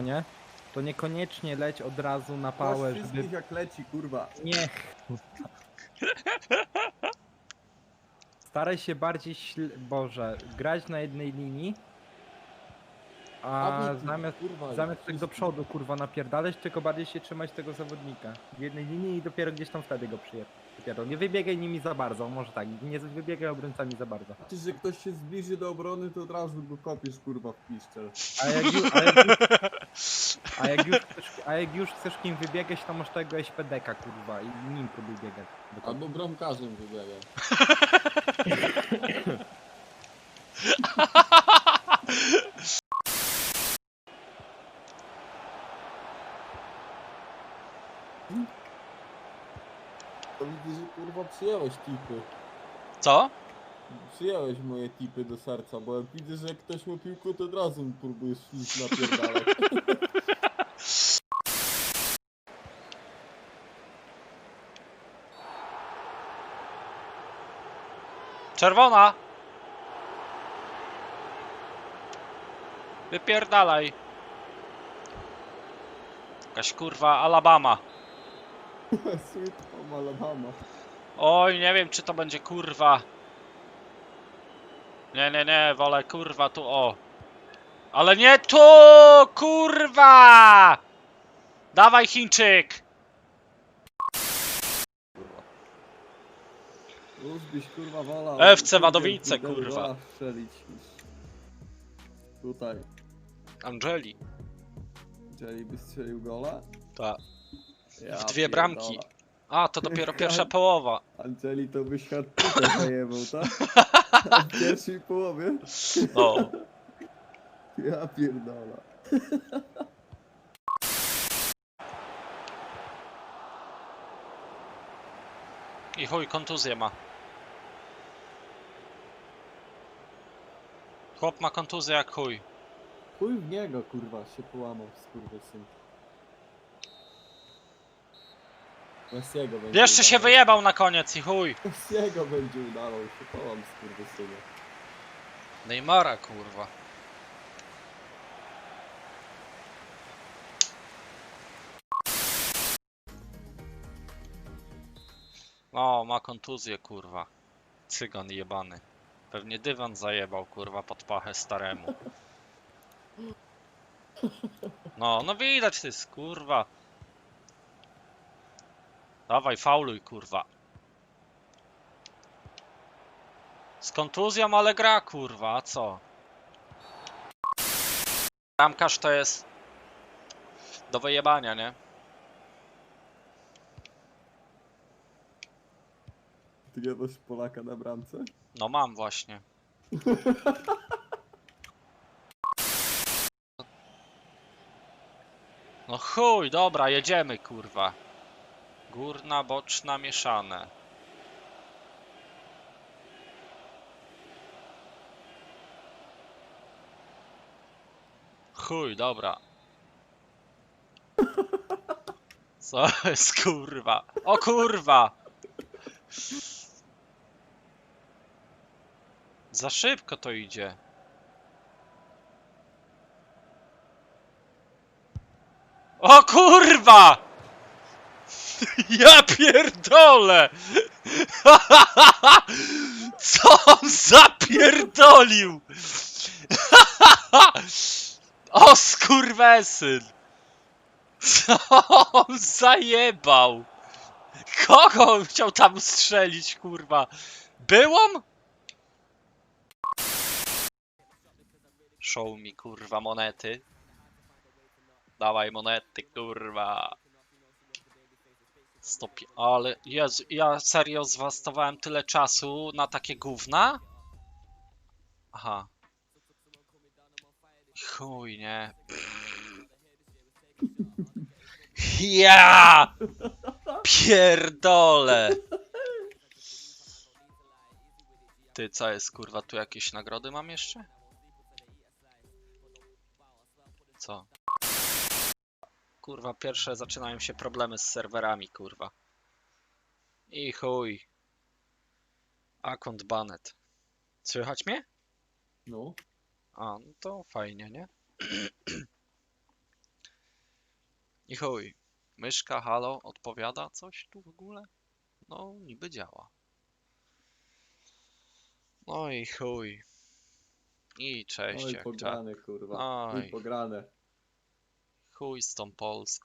nie? To niekoniecznie leć od razu na Masz pałę, wszystkich żeby... jak leci, kurwa. Nie. Staraj się bardziej, śl... Boże, grać na jednej linii, a zamiast, kurwa, zamiast tak do przodu, kurwa, napierdalać, tylko bardziej się trzymać tego zawodnika w jednej linii i dopiero gdzieś tam wtedy go przyje. Dopiero. Nie wybiegaj nimi za bardzo, może tak, nie wybiegaj obrońcami za bardzo. Ty, że ktoś się zbliży do obrony, to od razu go kopiesz, kurwa, w piszczel. A jak już, a jak już, a jak już, chcesz, a jak już chcesz kim wybiegać, to masz tego SPDK, kurwa, i nim próbuj biegać. Albo bramkarzem wybiega. To widzę, że kurwa przyjąłeś tipy. Co? Przyjąłeś moje tipy do serca, bo jak widzę, że jak ktoś ma piłkę, to od razu mi próbujesz iść napierdalać. Czerwona! Wypierdalaj. Jakaś kurwa Alabama. Sweet home Alabama. Oj, nie wiem czy to będzie kurwa. Nie, nie, nie, wolę kurwa tu o. Ale nie tu, kurwa! Dawaj Chińczyk! Byś kurwa wolał. FC Wadowice, kurde, kurwa. gola strzelić niż Tutaj. Angeli. Jeżeli by strzelił gola? Tak. Ja W dwie bramki. pierdolę. A, to dopiero pierwsza połowa. Angeli to byś hat zajebał, tak? W pierwszej połowie? No. Ja pierdolę. I chuj, kontuzję ma. Chłop ma kontuzję jak chuj. Chuj w niego, kurwa, się połamał, skurwysyn. Messiego będzie Jeszcze się udawał. wyjebał na koniec i chuj. Messiego będzie udawał, się połam, skurwysynie. Neymara kurwa. O, ma kontuzję kurwa. Cygan jebany. Pewnie dywan zajebał kurwa pod pachę staremu. No, no widać to jest kurwa. Dawaj, fauluj kurwa. Z kontuzją, ale gra kurwa, a co? Bramkarz to jest do wyjebania, nie? Ty nie masz Polaka na bramce? No mam właśnie. No chuj, dobra, jedziemy kurwa. Górna, boczna, mieszane. Chuj, dobra. Co jest kurwa? O kurwa! Za szybko to idzie. O kurwa! Ja pierdolę! Co on zapierdolił? O skurwesyn! Co on zajebał? Kogo on chciał tam strzelić, kurwa? Byłom? Show mi kurwa monety. Dawaj monety, kurwa. Stop. Ale Jezu, ja serio zwastowałem tyle czasu na takie gówna? Aha. Chuj, nie. Ja! Pierdolę! Ty, co jest, kurwa, tu jakieś nagrody mam jeszcze? Co? Kurwa, pierwsze zaczynają się problemy z serwerami, kurwa. I chuj. Akont banet. Słychać mnie? No. A, no to fajnie, nie? I chuj. Myszka, halo, odpowiada coś tu w ogóle? No, niby działa. No i chuj. I cześć, Oj, jak pograne kurwa. Oj. Oj, pograne. Chuj z tą Polską.